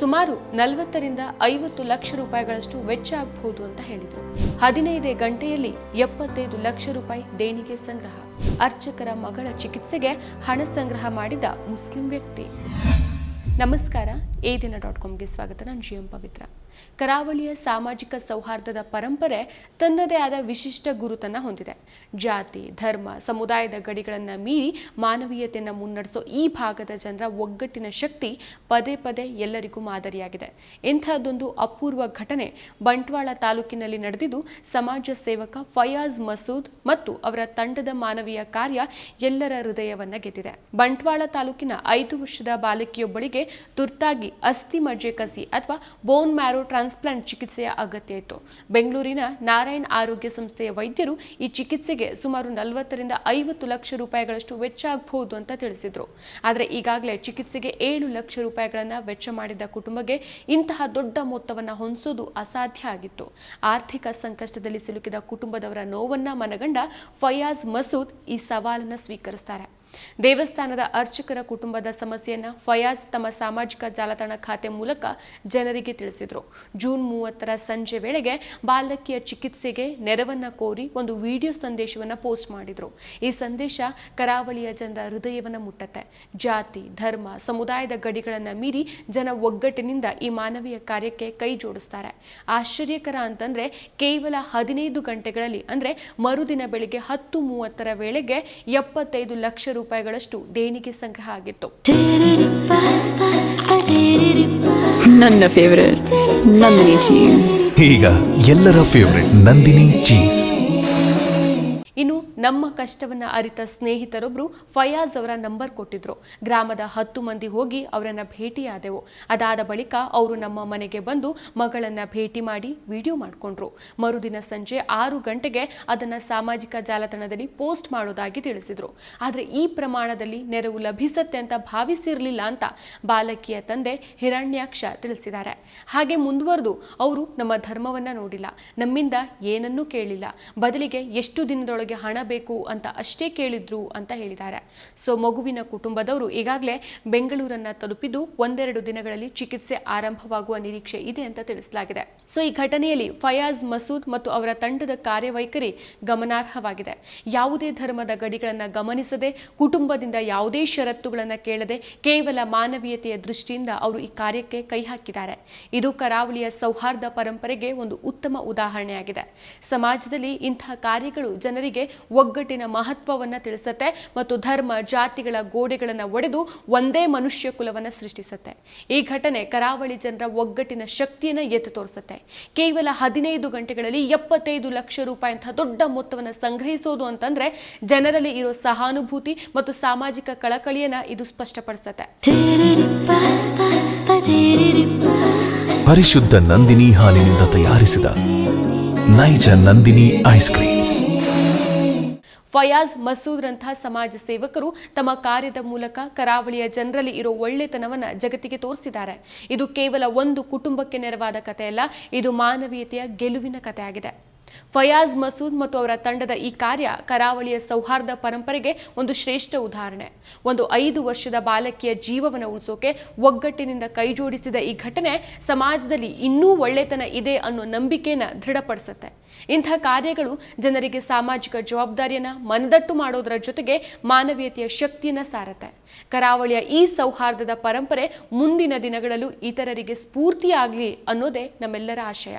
ಸುಮಾರು ನಲವತ್ತರಿಂದ ಐವತ್ತು ಲಕ್ಷ ರೂಪಾಯಿಗಳಷ್ಟು ವೆಚ್ಚ ಆಗಬಹುದು ಅಂತ ಹೇಳಿದರು. ಹದಿನೈದೇ ಗಂಟೆಯಲ್ಲಿ ಎಪ್ಪತ್ತೈದು ಲಕ್ಷ ರೂಪಾಯಿ ದೇಣಿಗೆ ಸಂಗ್ರಹ. ಅರ್ಚಕರ ಮಗಳ ಚಿಕಿತ್ಸೆಗೆ ಹಣ ಸಂಗ್ರಹ ಮಾಡಿದ ಮುಸ್ಲಿಂ ವ್ಯಕ್ತಿ. ನಮಸ್ಕಾರ ಏ ದಿನ ಡಾಟ್ ಕಾಮ್ಗೆ ಸ್ವಾಗತ. ನಾನು ಜಿ ಎಂ ಪವಿತ್ರ. ಕರಾವಳಿಯ ಸಾಮಾಜಿಕ ಸೌಹಾರ್ದದ ಪರಂಪರೆ ತನ್ನದೇ ಆದ ವಿಶಿಷ್ಟ ಗುರುತನ್ನು ಹೊಂದಿದೆ. ಜಾತಿ, ಧರ್ಮ, ಸಮುದಾಯದ ಗಡಿಗಳನ್ನು ಮೀರಿ ಮಾನವೀಯತೆಯನ್ನು ಮುನ್ನಡೆಸೋ ಈ ಭಾಗದ ಜನರ ಒಗ್ಗಟ್ಟಿನ ಶಕ್ತಿ ಪದೇ ಪದೇ ಎಲ್ಲರಿಗೂ ಮಾದರಿಯಾಗಿದೆ. ಇಂಥದ್ದೊಂದು ಅಪೂರ್ವ ಘಟನೆ ಬಂಟ್ವಾಳ ತಾಲೂಕಿನಲ್ಲಿ ನಡೆದಿದ್ದು, ಸಮಾಜ ಸೇವಕ ಫಯಾಜ್ ಮಸೂದ್ ಮತ್ತು ಅವರ ತಂಡದ ಮಾನವೀಯ ಕಾರ್ಯ ಎಲ್ಲರ ಹೃದಯವನ್ನು ಗೆದ್ದಿದೆ. ಬಂಟ್ವಾಳ ತಾಲೂಕಿನ ಐದು ವರ್ಷದ ಬಾಲಕಿಯೊಬ್ಬಳಿಗೆ ತುರ್ತಾಗಿ ಅಸ್ಥಿ ಮಜ್ಜೆ ಕಸಿ ಅಥವಾ ಬೋನ್ ಮ್ಯಾರೋ ಟ್ರಾನ್ಸ್ಪ್ಲಾಂಟ್ ಚಿಕಿತ್ಸೆಯ ಅಗತ್ಯ ಇತ್ತು ಬೆಂಗಳೂರಿನ ನಾರಾಯಣ್ ಆರೋಗ್ಯ ಸಂಸ್ಥೆಯ ವೈದ್ಯರು ಈ ಚಿಕಿತ್ಸೆಗೆ ಸುಮಾರು ನಲವತ್ತರಿಂದ ಐವತ್ತು ಲಕ್ಷ ರೂಪಾಯಿಗಳಷ್ಟು ವೆಚ್ಚ ಆಗಬಹುದು ಅಂತ ತಿಳಿಸಿದ್ರು. ಆದರೆ ಈಗಾಗಲೇ ಚಿಕಿತ್ಸೆಗೆ ಏಳು ಲಕ್ಷ ರೂಪಾಯಿಗಳನ್ನು ವೆಚ್ಚ ಮಾಡಿದ ಕುಟುಂಬಕ್ಕೆ ಇಂತಹ ದೊಡ್ಡ ಮೊತ್ತವನ್ನು ಹೊಂದಿಸೋದು ಅಸಾಧ್ಯ ಆಗಿತ್ತು. ಆರ್ಥಿಕ ಸಂಕಷ್ಟದಲ್ಲಿ ಸಿಲುಕಿದ ಕುಟುಂಬದವರ ನೋವನ್ನ ಮನಗಂಡ ಫಯಾಜ್ ಮಸೂದ್ ಈ ಸವಾಲನ್ನು ಸ್ವೀಕರಿಸ್ತಾರೆ. ದೇವಸ್ಥಾನದ ಅರ್ಚಕರ ಕುಟುಂಬದ ಸಮಸ್ಯೆಯನ್ನ ಫಯಾಜ್ ತಮ್ಮ ಸಾಮಾಜಿಕ ಜಾಲತಾಣ ಖಾತೆ ಮೂಲಕ ಜನರಿಗೆ ತಿಳಿಸಿದರು. ಜೂನ್ ಮೂವತ್ತರ ಸಂಜೆ ವೇಳೆಗೆ ಬಾಲಕಿಯ ಚಿಕಿತ್ಸೆಗೆ ನೆರವನ್ನ ಕೋರಿ ಒಂದು ವಿಡಿಯೋ ಸಂದೇಶವನ್ನ ಪೋಸ್ಟ್ ಮಾಡಿದ್ರು. ಈ ಸಂದೇಶ ಕರಾವಳಿಯ ಜನರ ಹೃದಯವನ್ನ ಮುಟ್ಟತ್ತೆ. ಜಾತಿ, ಧರ್ಮ, ಸಮುದಾಯದ ಗಡಿಗಳನ್ನ ಮೀರಿ ಜನ ಒಗ್ಗಟ್ಟಿನಿಂದ ಈ ಮಾನವೀಯ ಕಾರ್ಯಕ್ಕೆ ಕೈ ಜೋಡಿಸ್ತಾರೆ. ಆಶ್ಚರ್ಯಕರ ಅಂತಂದ್ರೆ ಕೇವಲ ಹದಿನೈದು ಗಂಟೆಗಳಲ್ಲಿ ಅಂದ್ರೆ ಮರುದಿನ ಬೆಳಿಗ್ಗೆ ಹತ್ತು ಮೂವತ್ತರ ವೇಳೆಗೆ ಎಪ್ಪತ್ತೈದು ಲಕ್ಷ ರೂಪಾಯಿಗಳಷ್ಟು ದೇಣಿಗೆ ಸಂಗ್ರಹ ಆಗಿತ್ತು. ನನ್ನ ಫೇವರೇಟ್ ನಂದಿನಿ ಚೀಸ್ ಈಗ ಎಲ್ಲರ ಫೇವ್ರೆಟ್ ನಂದಿನಿ ಚೀಸ್ ನಮ್ಮ ಕಷ್ಟವನ್ನ ಅರಿತ ಸ್ನೇಹಿತರೊಬ್ಬರು ಫಯಾಜ್ ಅವರ ನಂಬರ್ ಕೊಟ್ಟಿದ್ರು. ಗ್ರಾಮದ ಹತ್ತು ಮಂದಿ ಹೋಗಿ ಅವರನ್ನ ಭೇಟಿಯಾದೆವು. ಅದಾದ ಬಳಿಕ ಅವರು ನಮ್ಮ ಮನೆಗೆ ಬಂದು ಮಗಳನ್ನ ಭೇಟಿ ಮಾಡಿ ವಿಡಿಯೋ ಮಾಡಿಕೊಂಡ್ರು. ಮರುದಿನ ಸಂಜೆ ಆರು ಗಂಟೆಗೆ ಅದನ್ನ ಸಾಮಾಜಿಕ ಜಾಲತಾಣದಲ್ಲಿ ಪೋಸ್ಟ್ ಮಾಡೋದಾಗಿ ತಿಳಿಸಿದ್ರು. ಆದರೆ ಈ ಪ್ರಮಾಣದಲ್ಲಿ ನೆರವು ಲಭಿಸತ್ತೆ ಅಂತ ಭಾವಿಸಿರಲಿಲ್ಲ ಅಂತ ಬಾಲಕಿಯ ತಂದೆ ಹಿರಣ್ಯಾಕ್ಷ ತಿಳಿಸಿದ್ದಾರೆ. ಹಾಗೆ ಮುಂದುವರೆದು ಅವರು ನಮ್ಮ ಧರ್ಮವನ್ನ ನೋಡಿಲ್ಲ. ನಮ್ಮಿಂದ ಏನನ್ನೂ ಕೇಳಿಲ್ಲ. ಬದಲಿಗೆ ಎಷ್ಟು ದಿನದೊಳಗೆ ಹಣ ಬೇಕು ಅಂತ ಅಷ್ಟೇ ಕೇಳಿದ್ರು ಅಂತ ಹೇಳಿದ್ದಾರೆ. ಸೊ ಮಗುವಿನ ಕುಟುಂಬದವರು ಈಗಾಗಲೇ ಬೆಂಗಳೂರನ್ನ ತಲುಪಿದ್ದು ಒಂದೆರಡು ದಿನಗಳಲ್ಲಿ ಚಿಕಿತ್ಸೆ ಆರಂಭವಾಗುವ ನಿರೀಕ್ಷೆ ಇದೆ ಅಂತ ತಿಳಿಸಲಾಗಿದೆ. ಸೊ ಈ ಘಟನೆಯಲ್ಲಿ ಫಯಾಜ್ ಮಸೂದ್ ಮತ್ತು ಅವರ ತಂಡದ ಕಾರ್ಯವೈಖರಿ ಗಮನಾರ್ಹವಾಗಿದೆ. ಯಾವುದೇ ಧರ್ಮದ ಗಡಿಗಳನ್ನು ಗಮನಿಸದೆ, ಕುಟುಂಬದಿಂದ ಯಾವುದೇ ಷರತ್ತುಗಳನ್ನು ಕೇಳದೆ, ಕೇವಲ ಮಾನವೀಯತೆಯ ದೃಷ್ಟಿಯಿಂದ ಅವರು ಈ ಕಾರ್ಯಕ್ಕೆ ಕೈ ಹಾಕಿದ್ದಾರೆ. ಇದು ಕರಾವಳಿಯ ಸೌಹಾರ್ದ ಪರಂಪರೆಗೆ ಒಂದು ಉತ್ತಮ ಉದಾಹರಣೆಯಾಗಿದೆ. ಸಮಾಜದಲ್ಲಿ ಇಂತಹ ಕಾರ್ಯಗಳು ಜನರಿಗೆ ಒಗ್ಗಟ್ಟಿನ ಮಹತ್ವವನ್ನು ತಿಳಿಸುತ್ತೆ ಮತ್ತು ಧರ್ಮ, ಜಾತಿಗಳ ಗೋಡೆಗಳನ್ನು ಒಡೆದು ಒಂದೇ ಮನುಷ್ಯ ಕುಲವನ್ನು ಸೃಷ್ಟಿಸುತ್ತೆ. ಈ ಘಟನೆ ಕರಾವಳಿ ಜನರ ಒಗ್ಗಟ್ಟಿನ ಶಕ್ತಿಯನ್ನು ಎತ್ತು ತೋರಿಸುತ್ತೆ. ಕೇವಲ ಹದಿನೈದು ಗಂಟೆಗಳಲ್ಲಿ ಎಪ್ಪತ್ತೈದು ಲಕ್ಷ ರೂಪಾಯಿ ಅಂತ ದೊಡ್ಡ ಮೊತ್ತವನ್ನು ಸಂಗ್ರಹಿಸೋದು ಅಂತಂದ್ರೆ ಜನರಲ್ಲಿ ಇರೋ ಸಹಾನುಭೂತಿ ಮತ್ತು ಸಾಮಾಜಿಕ ಕಳಕಳಿಯನ್ನ ಇದು ಸ್ಪಷ್ಟಪಡಿಸುತ್ತೆ. ಪರಿಶುದ್ಧ ನಂದಿನಿ ಹಾಲಿನಿಂದ ತಯಾರಿಸಿದ ನೈಜ ನಂದಿನಿ ಐಸ್ ಕ್ರೀಮ್ಸ್. ಫಯಾಜ್ ಮಸೂದ್ರಂತಹ ಸಮಾಜ ಸೇವಕರು ತಮ್ಮ ಕಾರ್ಯದ ಮೂಲಕ ಕರಾವಳಿಯ ಜನರಲ್ಲಿ ಇರೋ ಒಳ್ಳೆತನವನ್ನು ಜಗತ್ತಿಗೆ ತೋರಿಸಿದ್ದಾರೆ. ಇದು ಕೇವಲ ಒಂದು ಕುಟುಂಬಕ್ಕೆ ನೆರವಾದ ಕಥೆಯಲ್ಲ, ಇದು ಮಾನವೀಯತೆಯ ಗೆಲುವಿನ ಕಥೆಯಾಗಿದೆ. ಫಯಾಜ್ ಮಸೂದ್ ಮತ್ತು ಅವರ ತಂಡದ ಈ ಕಾರ್ಯ ಕರಾವಳಿಯ ಸೌಹಾರ್ದ ಪರಂಪರೆಗೆ ಒಂದು ಶ್ರೇಷ್ಠ ಉದಾಹರಣೆ. ಒಂದು ಐದು ವರ್ಷದ ಬಾಲಕಿಯ ಜೀವವನ್ನು ಉಳಿಸೋಕೆ ಒಗ್ಗಟ್ಟಿನಿಂದ ಕೈಜೋಡಿಸಿದ ಈ ಘಟನೆ ಸಮಾಜದಲ್ಲಿ ಇನ್ನೂ ಒಳ್ಳೆತನ ಇದೆ ಅನ್ನೋ ನಂಬಿಕೆನ ದೃಢಪಡಿಸುತ್ತೆ. ಇಂಥ ಕಾರ್ಯಗಳು ಜನರಿಗೆ ಸಾಮಾಜಿಕ ಜವಾಬ್ದಾರಿಯನ್ನ ಮನದಟ್ಟು ಮಾಡೋದರ ಜೊತೆಗೆ ಮಾನವೀಯತೆಯ ಶಕ್ತಿಯನ್ನ ಸಾರತ್ತೆ. ಕರಾವಳಿಯ ಈ ಸೌಹಾರ್ದದ ಪರಂಪರೆ ಮುಂದಿನ ದಿನಗಳಲ್ಲೂ ಇತರರಿಗೆ ಸ್ಫೂರ್ತಿಯಾಗಲಿ ಅನ್ನೋದೇ ನಮ್ಮೆಲ್ಲರ ಆಶಯ.